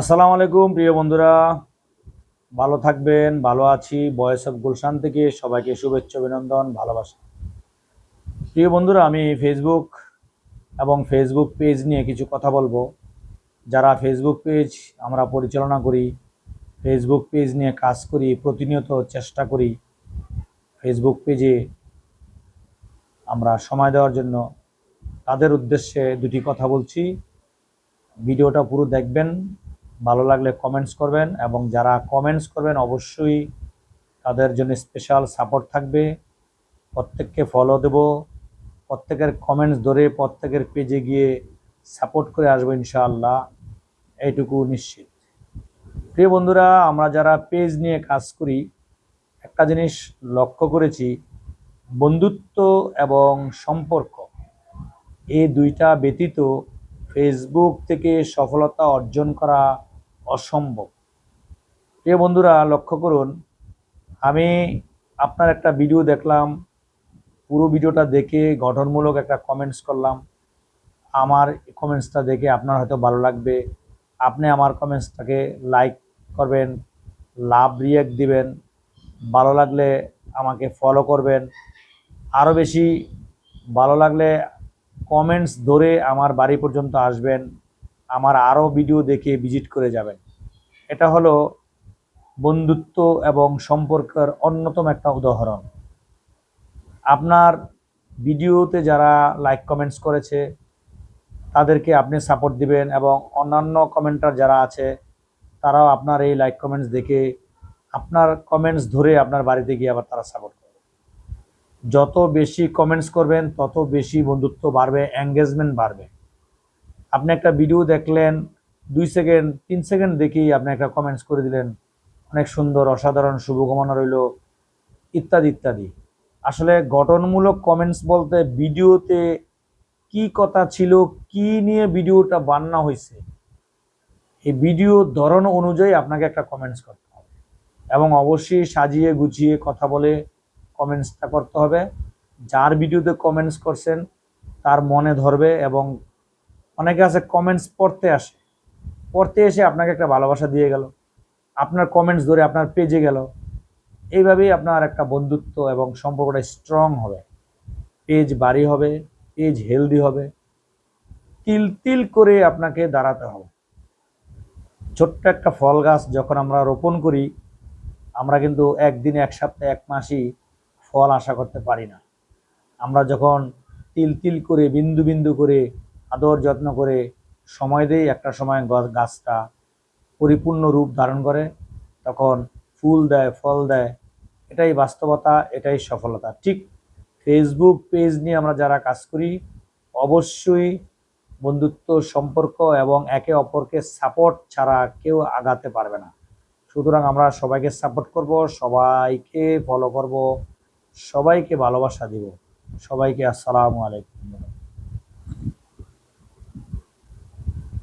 আসসালামু আলাইকুম, প্রিয় বন্ধুরা। ভালো থাকবেন, ভালো আছি। বয়েস অফ গুলশান থেকে সবাইকে শুভেচ্ছা, অভিনন্দন, ভালোবাসা। প্রিয় বন্ধুরা, আমি ফেসবুক এবং ফেসবুক পেজ নিয়ে কিছু কথা বলব। যারা ফেসবুক পেজ আমরা পরিচালনা করি ফেসবুক পেজ নিয়ে কাজ করি, প্রতিনিয়ত চেষ্টা করি ফেসবুক পেজে আমরা সময় দেওয়ার জন্য, তাদের উদ্দেশ্যে দুটি কথা বলছি। ভিডিওটা পুরো দেখবেন। ভালো লাগলে কমেন্টস করবেন এবং যারা কমেন্টস করবেন অবশ্যই তাদের জন্য স্পেশাল সাপোর্ট থাকবে। প্রত্যেককে ফলো দেব। প্রত্যেকের কমেন্টস ধরে প্রত্যেকের পেজে গিয়ে সাপোর্ট করে আসব ইনশাআল্লাহ। এইটুকু নিশ্চিত। প্রিয় বন্ধুরা, আমরা যারা পেজ নিয়ে কাজ করি, একটা জিনিস লক্ষ্য করেছি, বন্ধুত্ব এবং সম্পর্ক। এই দুইটা ব্যতীত ফেসবুক থেকে সফলতা অর্জন করা অসম্ভব। প্রিয় বন্ধুরা, লক্ষ্য করুন, আমি আপনার একটা ভিডিও দেখলাম, পুরো ভিডিওটা দেখে গঠনমূলক একটা কমেন্টস করলাম। আমার কমেন্টসটা দেখে আপনার হয়তো ভালো লাগবে। আপনি আমার কমেন্টসটাকে লাইক করবেন, লাভ রিয়াক্ট দিবেন, ভালো লাগলে আমাকে ফলো করবেন। আরও বেশি ভালো লাগলে কমেন্টস ধরে আমার বাড়ি পর্যন্ত আসবেন। আমার আরও ভিডিও দেখে ভিজিট করে যাবেন। এটা হলো বন্ধুত্ব এবং সম্পর্কের অন্যতম একটা উদাহরণ। আপনার ভিডিওতে যারা লাইক কমেন্টস করেছে, তাদেরকে আপনি সাপোর্ট দিবেন এবং অন্যান্য কমেন্টার যারা আছে, তারাও আপনার এই লাইক কমেন্টস দেখে, আপনার কমেন্টস ধরে আপনার বাড়িতে গিয়ে আবার তারা সাপোর্ট করবে। যত বেশি কমেন্টস করবেন, তত বেশি বন্ধুত্ব বাড়বে এঙ্গেজমেন্ট বাড়বে। আপনি একটা ভিডিও দেখলেন, দুই সেকেন্ড তিন সেকেন্ড দেখেই আপনি একটা কমেন্টস করে দিলেন, অনেক সুন্দর, অসাধারণ, শুভকামনা রইল, ইত্যাদি ইত্যাদি। আসলে গঠনমূলক কমেন্টস বলতে ভিডিওতে কি কথা ছিল, কি নিয়ে ভিডিওটা বান্না হয়েছে এই ভিডিও ধরন অনুযায়ী আপনাকে একটা কমেন্টস করতে হবে। এবং অবশ্যই সাজিয়ে গুছিয়ে কথা বলে কমেন্টসটা করতে হবে। যার ভিডিওতে কমেন্টস করছেন, তার মনে ধরবে এবং অনেকে আছে কমেন্টস পড়তে আসে। পড়তে এসে আপনাকে একটা ভালোবাসা দিয়ে গেল। আপনার কমেন্টস ধরে আপনার পেজে গেল। এইভাবেই আপনার একটা বন্ধুত্ব এবং সম্পর্কটা স্ট্রং হবে। পেজ বাড়ি হবে পেজ হেলদি হবে। তিল তিল করে আপনাকে দাঁড়াতে হবে। ছোট্ট একটা ফল গাছ যখন আমরা রোপণ করি, আমরা কিন্তু একদিনে এক সপ্তাহে এক মাসই ফল আশা করতে পারি না। আমরা যখন তিল তিল করে, বিন্দু বিন্দু করে আদর যত্ন করে সময় দেই, একটা সময় গাছটা পরিপূর্ণ রূপ ধারণ করে, তখন ফুল দেয়, ফল দেয়। এটাই বাস্তবতা, এটাই সফলতা। ঠিক ফেসবুক পেজ নিয়ে আমরা যারা কাজ করি, অবশ্যই বন্ধুত্ব, সম্পর্ক এবং একে অপরকে সাপোর্ট ছাড়া কেউ আগাতে পারবে না। সুতরাং আমরা সবাইকে সাপোর্ট করব, সবাইকে ফলো করব, সবাইকে ভালোবাসা দিব। সবাইকে আসসালামু আলাইকুম।